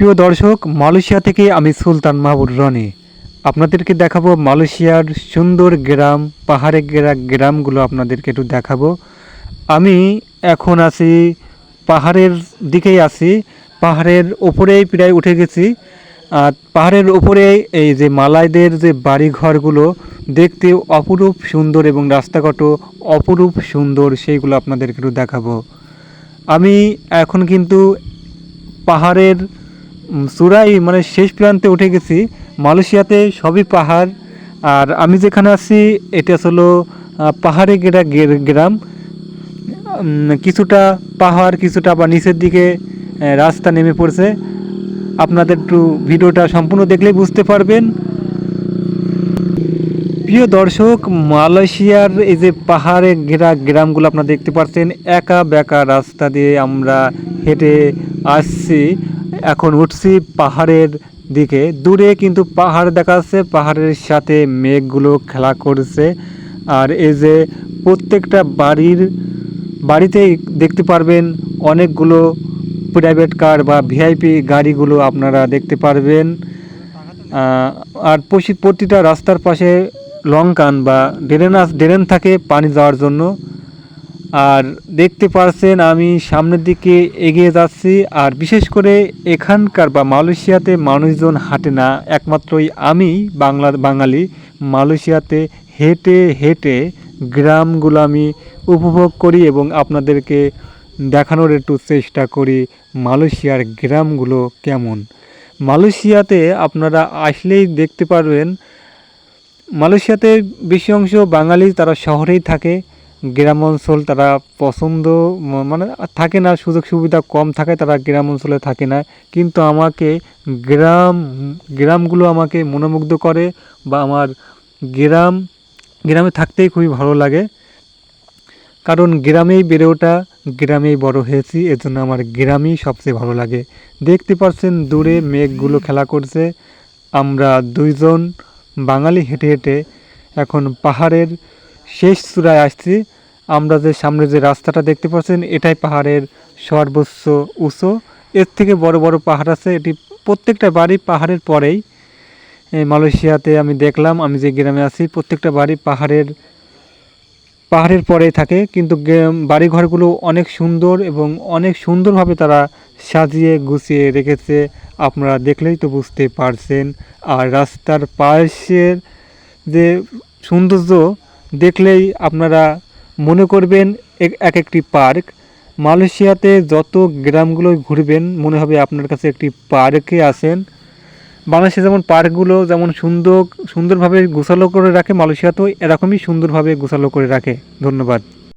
প্রিয় দর্শক, মালয়েশিয়া থেকে আমি সুলতান মাহবুব রনি। আপনাদেরকে দেখাবো মালয়েশিয়ার সুন্দর গ্রাম, পাহাড়ে ঘেরা গ্রামগুলো আপনাদেরকে একটু দেখাবো। আমি এখন আছি পাহাড়ের দিকেই আছি। পাহাড়ের ওপরেই প্রায় উঠে গেছি। আর পাহাড়ের ওপরে এই যে মালাইদের যে বাড়িঘরগুলো, দেখতে অপরূপ সুন্দর এবং রাস্তাঘাটও অপরূপ সুন্দর, সেইগুলো আপনাদেরকে একটু দেখাবো। আমি এখন কিন্তু পাহাড়ের চূড়ায় মানে শেষ প্রান্তে উঠে গেছি। মালয়েশিয়াতে সবই পাহাড়। আর আমি যেখানে আছি, এটা হলো পাহাড়ে ঘেরা গ্রাম। কিছুটা পাহাড়, কিছুটা আবার নিচের দিকে রাস্তা নেমে পড়ছে। আপনাদের একটু ভিডিওটা সম্পূর্ণ দেখলেই বুঝতে পারবেন। প্রিয় দর্শক, মালয়েশিয়ার এই যে পাহাড়ে ঘেরা গ্রামগুলো আপনারা দেখতে পাচ্ছেন, একা বেকা রাস্তা দিয়ে আমরা হেঁটে আসছি। এখন উঠছি পাহাড়ের দিকে। দূরে কিন্তু পাহাড় দেখা যাচ্ছে পাহাড়ের সাথে মেঘগুলো খেলা করছে। আর এই যে প্রত্যেকটা বাড়ির, বাড়িতেই দেখতে পারবেন অনেকগুলো প্রাইভেট কার বা ভিআইপি গাড়িগুলো আপনারা দেখতে পারবেন। আর প্রতিটা রাস্তার পাশে লঙ্কান বা ড্রেন ড্রেন থাকে পানি যাওয়ার জন্য। আর দেখতে পারছেন আমি সামনের দিকে এগিয়ে যাচ্ছি, আর বিশেষ করে এখানকার বা মালয়েশিয়াতে মানুষজন হাঁটে না, একমাত্রই আমি বাংলা, বাঙালি। মালয়েশিয়াতে হেঁটে হেঁটে গ্রামগুলো আমি উপভোগ করি এবং আপনাদেরকে দেখানোর একটু চেষ্টা করি মালয়েশিয়ার গ্রামগুলো কেমন। মালয়েশিয়াতে আপনারা আসলেই দেখতে পারবেন, মালয়েশিয়াতে বেশি অংশ বাঙালি, তারা শহরেই থাকে। গ্রাম অঞ্চল তারা পছন্দ মানে থাকে না, সুযোগ সুবিধা কম থাকায় তারা গ্রাম অঞ্চলে থাকে না। কিন্তু আমাকে গ্রাম, গ্রামগুলো আমাকে মনোমুগ্ধ করে বা আমার গ্রাম, গ্রামে থাকতেই খুবই ভালো লাগে। কারণ গ্রামেই বেড়ে ওঠা, গ্রামেই বড় হয়েছি, এজন্য আমার গ্রামই সবচেয়ে ভালো লাগে। দেখতে পাচ্ছেন দূরে মেঘগুলো খেলা করছে। আমরা দুইজন বাঙালি হেঁটে হেঁটে এখন পাহাড়ের শেষ চূড়ায় আসছি। আমরা যে সামনে যে রাস্তাটা দেখতে পাচ্ছেন, এটাই পাহাড়ের সর্বোচ্চ উঁচু। এর থেকে বড় বড় পাহাড় আছে। এটি প্রত্যেকটা বাড়ি পাহাড়ের পরেই। মালয়েশিয়াতে আমি দেখলাম, আমি যে গ্রামে আছি, প্রত্যেকটা বাড়ি পাহাড়ের পাহাড়ের পরেই থাকে। কিন্তু বাড়িঘরগুলো অনেক সুন্দর এবং অনেক সুন্দরভাবে তারা সাজিয়ে গুছিয়ে রেখেছে। আপনারা দেখলেই তো বুঝতে পারছেন। আর রাস্তার পাশের যে সৌন্দর্য দেখলেই আপনারা মনে করবেন এক- এক একটি পার্ক। মালয়েশিয়াতে যত গ্রামগুলো ঘুরবেন, মনে হবে আপনার কাছে একটি পার্কে আসেন বাংলাদেশে যেমন পার্কগুলো যেমন সুন্দর সুন্দরভাবে গোছালো করে রাখে, মালয়েশিয়াতেও এরকমই সুন্দরভাবে গোছালো করে রাখে। ধন্যবাদ।